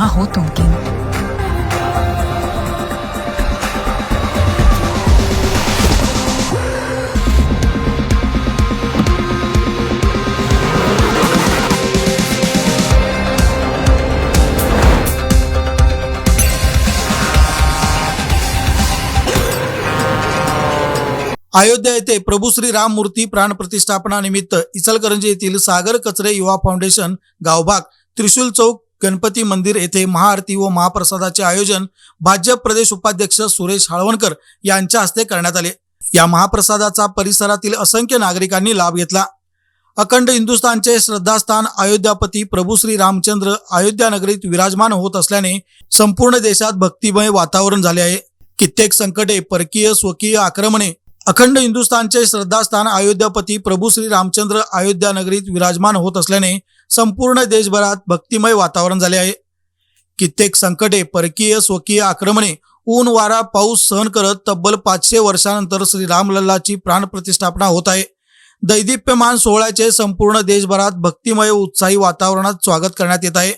आहोत उमकीन अयोध्या येथे प्रभू श्री राम मूर्ती प्राण प्रतिष्ठापनानिमित्त इचलकरंजी येथील सागर कचरे युवा फाउंडेशन गावभाग त्रिशूल चौक गणपती मंदिर येथे महाआरती व महाप्रसादाचे आयोजन भाजप प्रदेश उपाध्यक्ष सुरेश हाळवणकर यांच्या हस्ते करण्यात आले. या महाप्रसादाचा परिसरातील असंख्य नागरिकांनी लाभ घेतला. अखंड हिंदुस्थानचे श्रद्धास्थान अयोध्यापती प्रभू श्री रामचंद्र अयोध्या नगरीत विराजमान होत असल्याने संपूर्ण देशात भक्तिमय वातावरण झाले आहे. कित्येक संकटे परकीय स्वकीय आक्रमणे अखंड हिंदुस्थानचे श्रद्धास्थान अयोध्यापती प्रभू श्री रामचंद्र अयोध्या नगरीत विराजमान होत असल्याने संपूर्ण देशभरात भक्तिमय वातावरण झाले आहे. कित्येक संकटे परकीय स्वकीय आक्रमणे ऊन वारा पाऊस सहन करत तब्बल पाचशे वर्षानंतर श्री रामलल्लाची प्राणप्रतिष्ठापना होत आहे. दैदिप्यमान सोहळ्याचे संपूर्ण देशभरात भक्तिमय उत्साही वातावरणात स्वागत करण्यात येत आहे.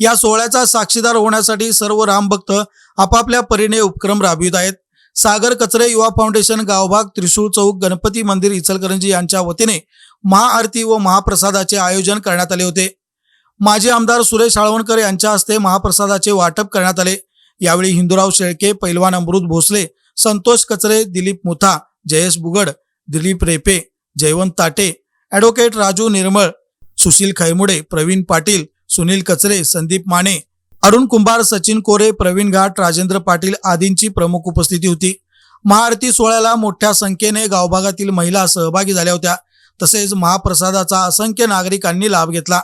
या सोहळ्याचा साक्षीदार होण्यासाठी सर्व रामभक्त आपापल्या परीने उपक्रम राबवित आहेत. सागर कचरे युवा फाउंडेशन गावभाग त्रिशूळ चौक गणपती मंदिर इचलकरंजी यांच्या वतीने महाआरती व महाप्रसादाचे आयोजन करण्यात आले होते. माजी आमदार सुरेश साळवणकर यांच्या हस्ते महाप्रसादाचे वाटप करण्यात आले. यावेळी हिंदूराव शेळके पैलवान अमृत भोसले संतोष कचरे दिलीप मुथा जयेश बुगड दिलीप रेपे जयवंत ताटे ॲडव्होकेट राजू निर्मळ सुशील खैमुडे प्रवीण पाटील सुनील कचरे संदीप माने अरुण कुंभार सचिन कोरे प्रवीण घाट राजेंद्र पाटील आदींची प्रमुख उपस्थिती होती. महाआरती सोहळ्याला मोठ्या संख्येने गावभागातील महिला सहभागी झाल्या होत्या. तसेच महाप्रसादाचा असंख्य नागरिकांनी लाभ घेतला.